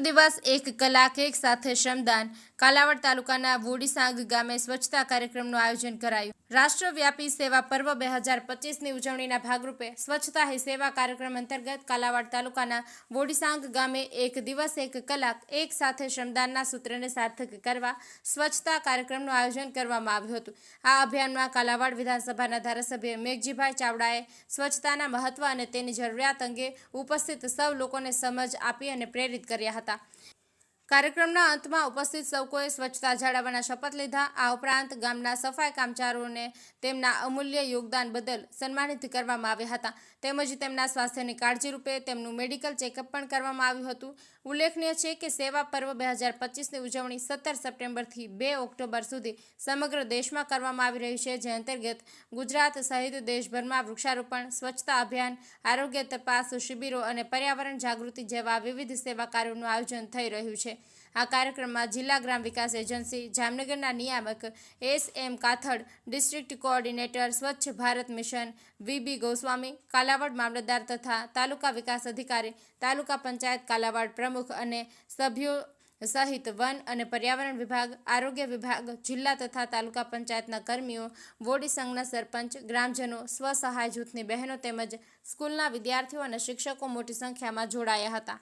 દિવસ એક કલાક એક સાથે શ્રમદાન કાલાવડ તાલુકાના વોડીસાંગ ગામે સ્વચ્છતા કાર્યક્રમનું આયોજન કરાયું. રાષ્ટ્રવ્યાપી સેવા પર્વ બે હજાર પચીસની ઉજવણીના ભાગરૂપે સ્વચ્છતા હે સેવા કાર્યક્રમ અંતર્ગત કાલાવાડ તાલુકાના વોડીસાંગ ગામે એક દિવસ એક કલાક એક સાથે શ્રમદાનના સૂત્રને સાર્થક કરવા સ્વચ્છતા કાર્યક્રમનું આયોજન કરવામાં આવ્યું હતું. આ અભિયાનમાં કાલાવાડ વિધાનસભાના ધારાસભ્ય મેઘજીભાઈ ચાવડાએ સ્વચ્છતાના મહત્વ અને તેની જરૂરિયાત અંગે ઉપસ્થિત સૌ લોકોને સમજ આપી અને પ્રેરિત કર્યા હતા. કાર્યક્રમના અંતમાં ઉપસ્થિત સૌ કોએ સ્વચ્છતા જાળવવાના શપથ લીધા. આ ઉપરાંત ગામના સફાઈ કામચારોને તેમના અમૂલ્ય યોગદાન બદલ સન્માનિત કરવામાં આવ્યા હતા. તેમજ તેમના સ્વાસ્થ્યની કાળજી રૂપે તેમનું મેડિકલ ચેકઅપ પણ કરવામાં આવ્યું હતું. ઉલ્લેખનીય છે કે સેવા પર્વ બે હજાર પચીસની ઉજવણી સત્તર સપ્ટેમ્બરથી બે ઓક્ટોબર સુધી સમગ્ર દેશમાં કરવામાં આવી રહી છે. જે અંતર્ગત ગુજરાત સહિત દેશભરમાં વૃક્ષારોપણ, સ્વચ્છતા અભિયાન, આરોગ્ય તપાસ શિબિરો અને પર્યાવરણ જાગૃતિ જેવા વિવિધ સેવા કાર્યોનું આયોજન થઈ રહ્યું છે. આ કાર્યક્રમમાં જિલ્લા ગ્રામ વિકાસ એજન્સી, જામનગરના નિયામક S M Kathad, district coordinator Swachh Bharat mission, VB Goswami, Kalavad મામલતદાર તથા તાલુકા વિકાસ અધિકારી, તાલુકા પંચાયત કાલાવાડ પ્રમુખ અને સભ્યો સહિત વન અને પર્યાવરણ વિભાગ, આરોગ્ય વિભાગ, જિલ્લા તથા તાલુકા પંચાયતના કર્મીઓ વોડી સંઘના સરપંચ, ગ્રામજનો સ્વસહાય જૂથની બહેનો તેમજ સ્કૂલના વિદ્યાર્થીઓ અને શિક્ષકો મોટી સંખ્યામાં જોડાયા હતા.